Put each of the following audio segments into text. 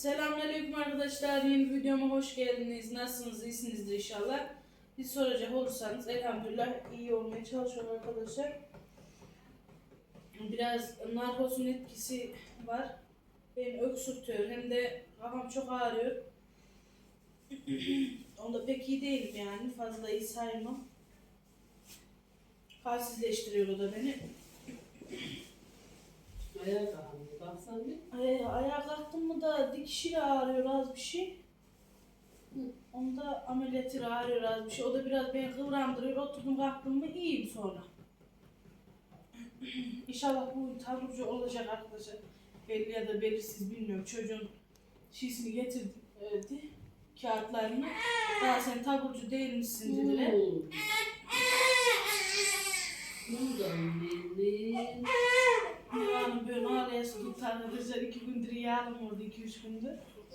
Selamünaleyküm arkadaşlar. Yeni videoma hoş geldiniz. Nasılsınız? İyisinizdir inşallah. Biz soracak olursanız elhamdülillah iyi olmaya çalışıyorum arkadaşlar. Biraz narkozun etkisi var. Beni öksürtüyor. Hem de kafam çok ağrıyor. Onda pek iyi değilim yani. Fazla iyi saymam. Halsizleştiriyor o da beni. Ayağa kalkmıyor. Baksan bir. Ay, ayağa kalktım mı da dikişiyle ağrıyor az bir şey. Onda ameliyatıyla ağrıyor az bir şey. O da biraz beni kıvrandırıyor. Oturdum kalktım mı iyiyim sonra. İnşallah bu taburcu olacak arkadaşlar. Belli ya da belirsiz bilmiyorum. Çocuğun şişini getirdi. Kağıtlarını. Daha sen taburcu değil misin dediler. Hmm. Bundan benim. Ağlayası tuttu arkadaşlar. iki gündür yarım oldu. iki üç gündür.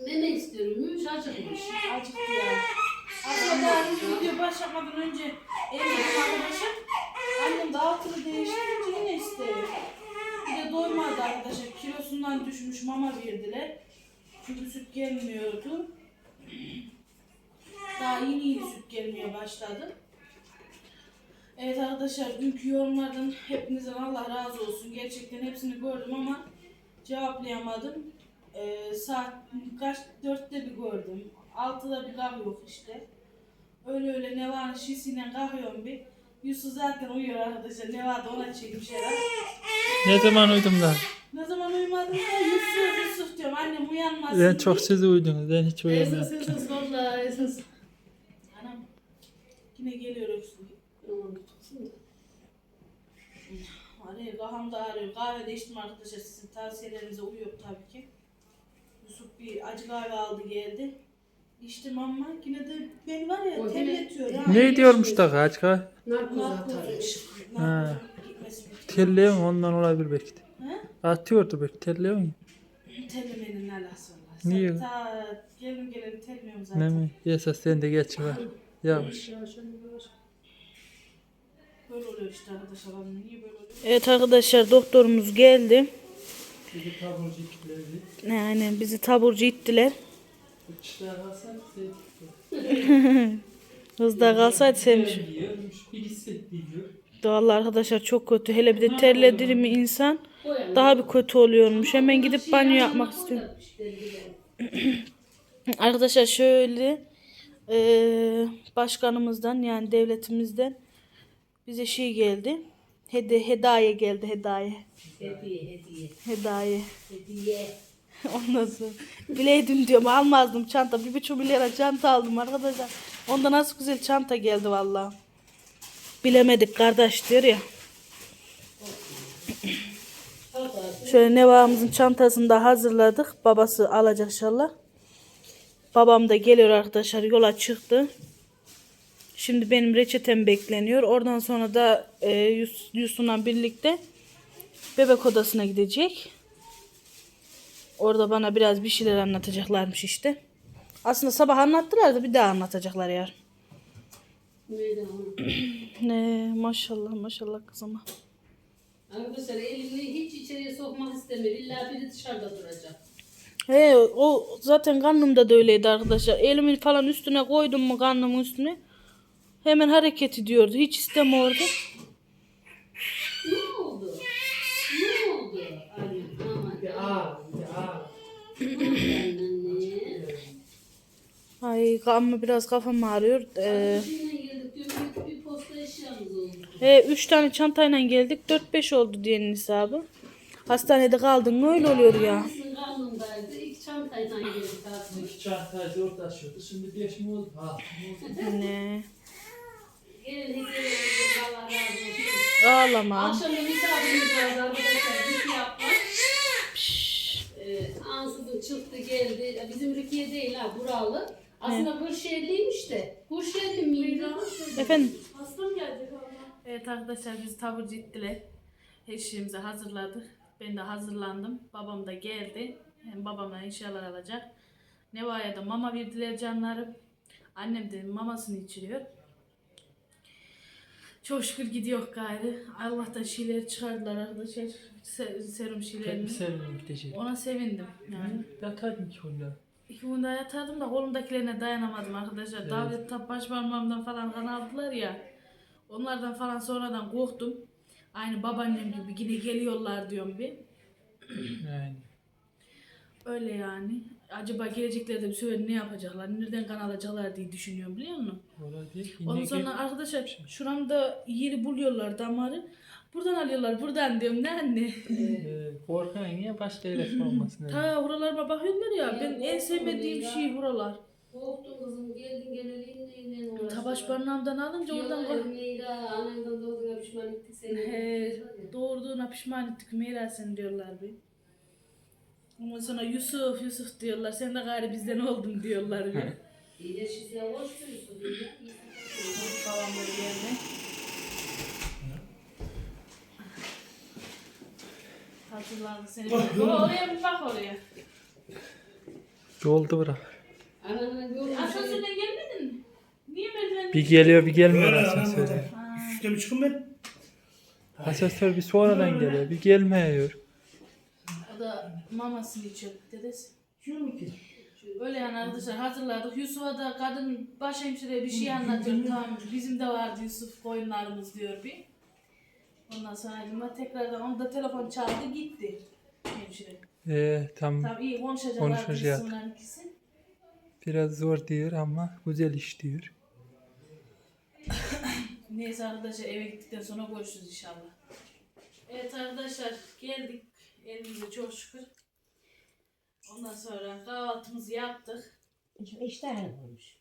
Meme istiyormuş, acıkmış. Acıktı ya. Aslında daha önce video başlamadan önce evde arkadaşlar annem de altını değiştirince yine istiyor. Bir de doymadı arkadaşlar. Kilosundan düşmüş mama verdiler. Çünkü süt gelmiyordu. Daha yeni yeni süt gelmeye başladı. Evet arkadaşlar dünkü yorumlardan hepinizden Allah razı olsun. Gerçekten hepsini gördüm ama cevaplayamadım. Ee, saat kaç dörtte bir gördüm. Altıda bir kahve yok işte. Öyle öyle Neva'nın şişiyle kahıyorum bir. Yusuf zaten uyuyor arkadaşlar. Neva da ona çekmiş herhalde. Ne zaman uyudum da? Ne zaman uyumadım da Yusuf Yusuf diyorum. Annem uyanmasın Ben çok siz uyudunuz. Ben hiç Esas uyuyamadım. esas valla esas. Anam yine geliyor öksürük. Aman tutsun da. Hani kafam da ağrıyor. Kahve de içtim arkadaşlar. Sizin tavsiyelerinize uyuyor tabii ki. Yusuf bir acı kahve aldı geldi. İçtim ama yine de beni var ya O terletiyor. ha. Ne diyormuş da kaç kaç? Narkoz atarmış. narkozun gitmesi için. Telliyor mu? Ondan olabilir belki de. He? Atıyordu belki. Telliyor mu? Terlemenin alası var. Niye? Ta gelin gelin terliyorum zaten. Ne mi? Esas sen de geç var. Yavaş. Yavaş yavaş. Böyle oluyor işte arkadaşlar. Niye böyle oluyor? Evet arkadaşlar doktorumuz geldi. Bizi taburcu ikiledi. Yani bizi taburcu ittiler. Çıkar alsak Hızda kalsaydı sevmiş. Birisi diyor. Vallahi arkadaşlar çok kötü. Hele bir de terledi mi insan daha bir kötü oluyormuş. Hemen gidip Şey banyo yapmak istiyorum. gidelim. Arkadaşlar şöyle eee, başkanımızdan yani devletimizden bize şey geldi. Hede, hedaye geldi hedaye. Hediye hediye. Hedaye. Hediye. Ondan sonra bileydim diyorum almazdım çanta. Bir buçuk milyara çanta aldım arkadaşlar. Onda nasıl güzel çanta geldi vallahi. Bilemedik kardeş diyor ya. Şöyle Neva'mızın çantasını da hazırladık. Babası alacak inşallah. Babam da geliyor arkadaşlar yola çıktı. Şimdi benim reçetem bekleniyor. Oradan sonra da e, Yus- Yusuf'la birlikte bebek odasına gidecek. Orada bana biraz bir şeyler anlatacaklarmış işte. Aslında sabah anlattılar da bir daha anlatacaklar ya. Meydan. Ne maşallah maşallah kızıma. Arkadaşlar elini hiç içeriye sokmak istemiyor. İlla biri dışarıda duracak. He o zaten karnımda da öyleydi arkadaşlar. Elimi falan üstüne koydum mu karnımın üstüne. Hemen hareket ediyordu. Hiç istemiyordu. Ne oldu? Ne oldu? Anne, aman. Oldu anne? Ay amma biraz kafam ağrıyor. Ee. Bir, bir posta eşyamız oldu. he, üç tane çantayla geldik. 4-5 oldu diyenin hesabı. Hastanede kaldın mı öyle oluyor ya. Annesinin karnındaydı. İlk çantayla geldik artık. İki çantayı zor taşıyordu. Şimdi beş mi oldu? Ha. Ne? Gelin hediyelerinizi Allah razı olsun. Ağlama. Akşam da misafirimiz vardı arkadaşlar. Rukiye yapmak. Ee, ansızın çıktı geldi. Bizim Rukiye değil ha buralı. Aslında Hırşehirliymiş de. Hırşehirli miydi? Efendim? Hastam gelecek ama. Evet arkadaşlar biz taburcu ettiler. Her şeyimizi hazırladık. Ben de hazırlandım. Babam da geldi. Hem babama inşallah alacak. Neva'ya da mama verdiler canlarım. Annem de mamasını içiriyor. Çok şükür gidiyor gayrı. Allah'tan şeyleri çıkardılar arkadaşlar. Se- serum şeylerini. sevindim gidecek. Ona sevindim yani. Yataydın ki onda. İki daha yatardım da kolumdakilerine dayanamadım arkadaşlar. Evet. Davlet tap baş parmağımdan falan kan aldılar ya. Onlardan falan sonradan korktum. Aynı babaannem gibi yine geliyorlar diyorum bir. Yani. Öyle yani. Acaba geleceklerde bir sefer ne yapacaklar? Nereden kan alacaklar diye düşünüyorum biliyor musun? Orada değil. Ondan sonra arkadaşlar şuramda yeri buluyorlar damarı. Buradan alıyorlar buradan diyorum ne anne. Ee, korkan niye başka yere sormasın? Ta buralarıma bakıyorlar ya ben en Evet, sevmediğim şey buralar. Korktun kızım geldin geneliğinle yine uğraştın. Ta baş parmağımdan alınca oradan bak. Meyra anandan doğduğuna pişman ettik seni. He, doğurduğuna pişman ettik Meyra sen diyorlar bir. Ondan sonra Yusuf Yusuf diyorlar sen de gari bizden oldun diyorlar bir. İyi de şişe hoş duyuyorsun diyor ya. Babam böyle yerine. Hazırlandı seni. Baba oraya bir bak oraya. Yolda bırak. Ananın görmüşsün. Asansörden gelmedin mi? Niye merdiven? Bir geliyor bir gelmiyor Öyle asansöre. lan. Üstte bir çıkın ben. Asansör bir sonradan geliyor. Bir gelmiyor. Da mamasını içiyor dedesi. Şunu ki. Öyle yani arkadaşlar hazırladık. Yusuf'a da kadın başhemşire bir şey anlatıyor. tamam bizim de vardı Yusuf koyunlarımız diyor bir. Ondan sonra acaba tekrardan onda telefon çaldı gitti. Hemşire. Ee, tam Tamam iyi konuşacaklar Konuşacak. ikisi. biraz zor diyor ama güzel iş diyor. Neyse arkadaşlar eve gittikten sonra görüşürüz inşallah. Evet arkadaşlar geldik. Elimize çok şükür. Ondan sonra kahvaltımızı yaptık. İşte olmuş.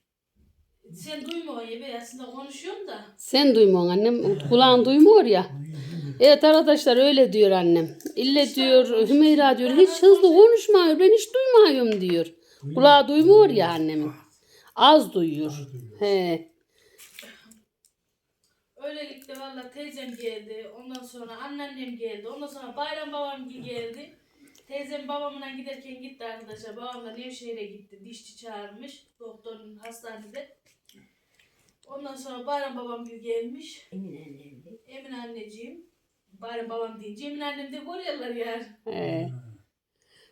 Sen duyma o yemeği aslında konuşuyorum da. Sen duymuyorsun annem. Kulağın duymuyor ya. Evet arkadaşlar öyle diyor annem. İlle diyor Hümeyra diyor hiç hızlı konuşmuyor ben hiç duymuyorum diyor. Kulağı duymuyor ya annemin. Az duyuyor. He. Öylelikle valla teyzem geldi. Ondan sonra anneannem geldi. Ondan sonra bayram babam geldi. Teyzem babamla giderken gitti arkadaşlar. Babam da Nevşehir'e gitti. Dişçi çağırmış. Doktorun hastanede. Ondan sonra bayram babam gelmiş. Emin annemdi. Emin anneciğim. Bayram babam deyince Emin annem de görüyorlar yani. He.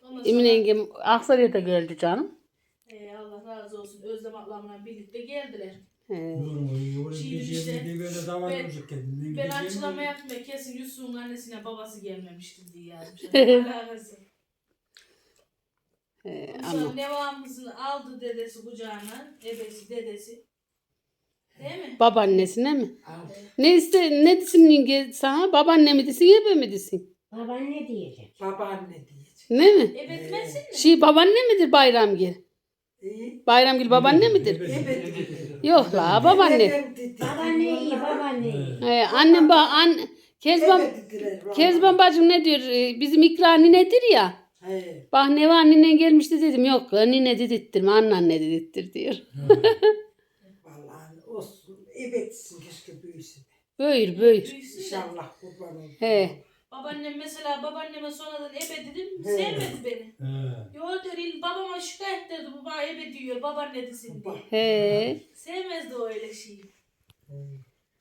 Ondan sonra, Emin yengem Aksaray'a da geldi canım. Ee, Allah razı olsun. Özlem ablamla birlikte geldiler. He. Şimdi işte ben- Ben açıklama yapmaya kesin Yusuf'un annesine babası gelmemiştir diye yazmış. Alakası. He, ama aldı dedesi kucağına. Ebesi, dedesi. Değil mi? babaannesine mi? Ne iste ne desin yenge sana? Babaanne mi desin ebe mi desin? Baban ne diyecek? Babaanne diyecek. Ne mi? Ebetmesin mi? Şey babaanne midir Bayramgil? İyi. Bayramgil babaanne midir? Yok la babaanne. Babaanne iyi, babaanne iyi. He, annem ba an Kezban Kezban bacım ne diyor? e, Bizim ikra ninedir ya. He. Bak ne var ninen gelmişti dedim. Yok nine dedirttirme anneanne dedirttir diyor. Vallahi olsun. Ebetsin keşke büyüsün. Buyur buyur. İnşallah kurban olsun. He. Babaannem mesela babaanneme sonradan ebe dedim. He. Sevmedi beni. Yo diyor il babama şikayet derdi bu bana ebe diyor babaanne desin diye. He. Sevmezdi o öyle şeyi.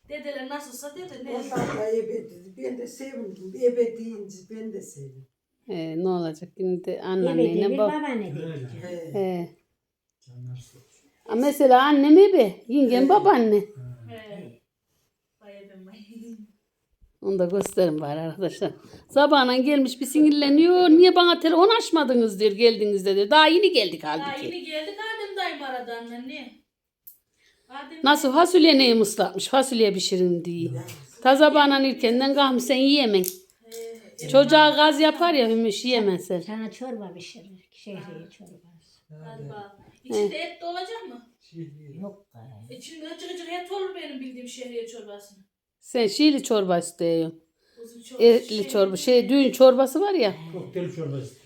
Dedeler nasılsa dede ne? Ondan da ebe dedi. Ben de sevindim. Ebe deyince ben de sevindim. He, ne olacak şimdi de Evet, anneanneyle bir bab. babaanne diyecek. He. He. Ha, Mesela annem ebe, yengem babaanne. Onu da gösterin bari arkadaşlar. Sabahına gelmiş bir sinirleniyor. Niye bana telefon açmadınız diyor geldiğinizde diyor. Daha yeni geldik Daha halbuki. yeni geldik Adem dayım aradı anne. Adem Nasıl fasulye neyi ıslatmış fasulye pişirin diye. Taza banan ilkenden kalmış sen yiyemen. Çocuğa gaz yapar ya hümüş yiyemezsen. Sana çorba pişirir. Şehriye çorbası. Hadi bak. İçinde et de olacak mı? Yok gayrı. İçinde acık acık et olur benim bildiğim şehriye çorbasının. Sen şiili çorba istiyorsun. Çorba. Etli çorba. Şey düğün çorbası var ya. Kokteyl çorbası.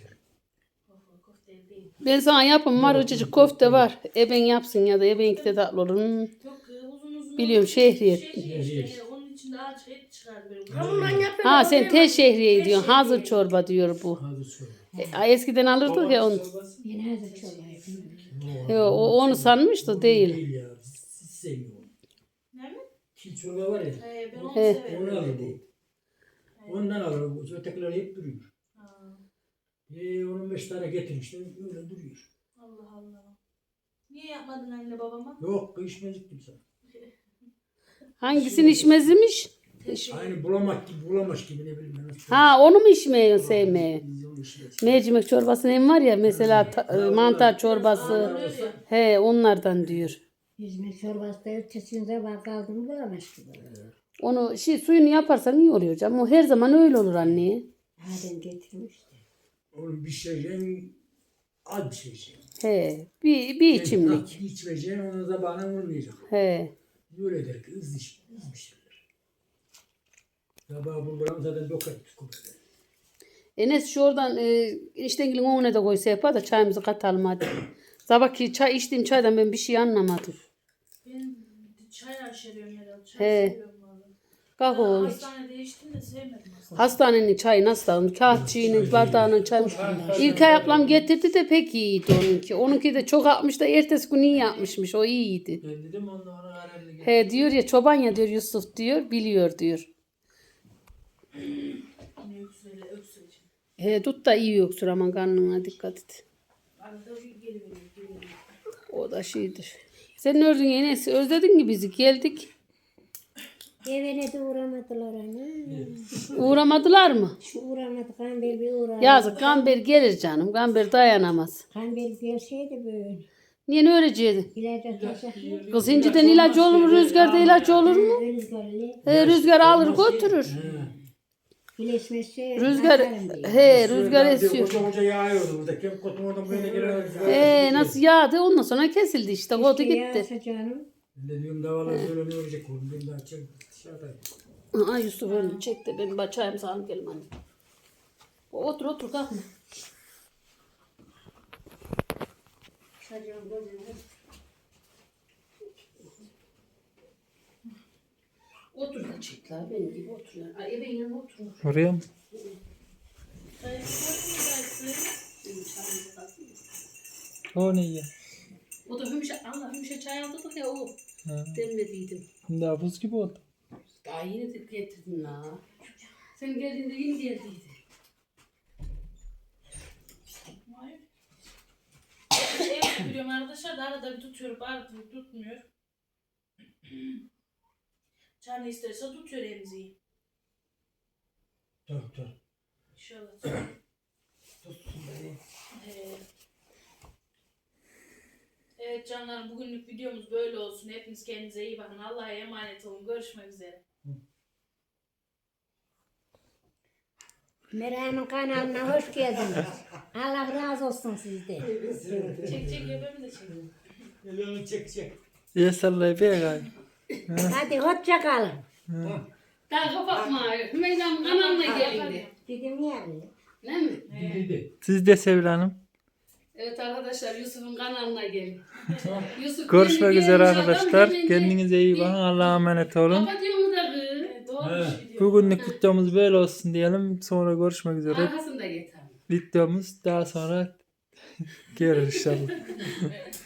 Değil. Ben sana yapım var ucacık kofte var. Eben yapsın ya da ebenki de tatlı olur. Hmm. E, uzun uzun. Biliyorum, olur. şehriye. Şehriye işte. e. Ha sen tel şehriye diyorsun. Hazır çorba diyor bu. E, eskiden alırdık ya onu. Ben hazır çorba. Yo, onu sanmıştı değil. Mi? Çiğ çorba var ya. He, ben onu He. severim. Onu alır bu. Ondan alır. Bu ötekiler hep duruyor. Ha, E, onun beş tane getir işte öyle duruyor. Allah Allah. Niye yapmadın anne babama? Yok içmezlik kimse. Hangisini içmezmiş? Aynı bulamak gibi bulamaş gibi ne bileyim ben. nasıl Ha onu mu içmeyi sevmeyi? Biz onu içmez. Mercimek çorbası ne var ya mesela ta- e, mantar çorbası. He onlardan diyor. İzmir çorbası da ötesinde var kaldım bulamaz ki. Onu şey suyunu yaparsan iyi oluyor canım. O her zaman öyle olur anne. Adem getirmişti. Onun bir şeyin az bir şey. He bir, bir içimlik. Bir içmeyeceğin onun da bana vurmayacak. He. Böyle der ki hızlı iş, hızlı. Ya bana bulguram zaten dokar psikolojide. Enes şu oradan e, eniştengilin önüne de koysa yapar da çayımızı katalım hadi. Sabahki çay içtiğim çaydan ben bir şey anlamadım. Ben çay aşeriyorum herhalde. Çay He. seviyorum. Kalk oğlum. Hastanede içtim de sevmedim aslında. Hastanenin çayı nasıl alın? Kağıtçının bardağının çayı. İlkay ablam getirdi de pek iyiydi onunki. Onunki de çok atmış da ertesi gün iyi yapmışmış. O iyiydi. Ben dedim onunla ona gel. He diyor ya çoban ya diyor Yusuf diyor biliyor diyor. Ne öksüreyle öksüreceğim. He tut da iyi yoktur aman karnına dikkat et. Arada bir geri veriyor. Geri veriyor. O da şeydir. Sen ördün Enes özledin mi bizi geldik. Evine de uğramadılar ana. Uğramadılar mı? Şu uğramadı Kamber bir uğradı. Yazık Gamber gelir canım. Gamber dayanamaz. Kamber gelseydi böyle. Niye ne öğrecekti? İlaca taşak. Kız inciden ilaç olur mu? Rüzgarda ilaç olur mu? Rüzgarlı. He, rüzgar alır götürür. Bileşmezse Rüzgar he rüzgar esiyor. Koca koca yağıyordu burada. Kim kotum oradan böyle gelen. He nasıl yağdı ondan sonra kesildi işte kodu gitti. diyorum davalar böyle ne olacak oğlum. Ben daha çok dışarıdayım. Aa Yusuf önünü çek de ben bacağım sağım gelim anne. Otur otur kalkma. Otur da la benim gibi otur la. Ay benim yanıma otur. Oraya mı? O ne ya? O da hümüşe, Allah hümüşe çay aldık ya o. Ha. Demlediydim. Daha buz gibi oldu. Daha yeni de getirdin la. Sen geldiğinde yeni geldiydi. Şey biliyorum arkadaşlar da arada bir tutuyorum. Arada bir tutmuyor. Canı isterse tutuyor emziği. Dur dur. İnşallah. Tutsun beni. Ee, Evet canlarım bugünlük videomuz böyle olsun. Hepiniz kendinize iyi bakın. Allah'a emanet olun. Görüşmek üzere. Meryem'in kanalına hoş geldiniz. Allah razı olsun sizden. Çek çek yapayım da çek. Elini çek çek. İyi sallayıp ya. Hadi hoşça kalın. Daha kapatma. Hümeyram kanalına gelindi. Dedim yani. Ne mi? Dedi. Siz de Sevil Hanım. Evet arkadaşlar Yusuf'un kanalına gelin. Yusuf Görüşmek yeni üzere adam, arkadaşlar. hemen de- Kendinize iyi bakın. Allah'a emanet olun. Kapatıyor mu da kız? Bir şey. Bugünlük videomuz böyle olsun diyelim. Sonra görüşmek üzere. Arkasında getir. Videomuz daha sonra gelir inşallah.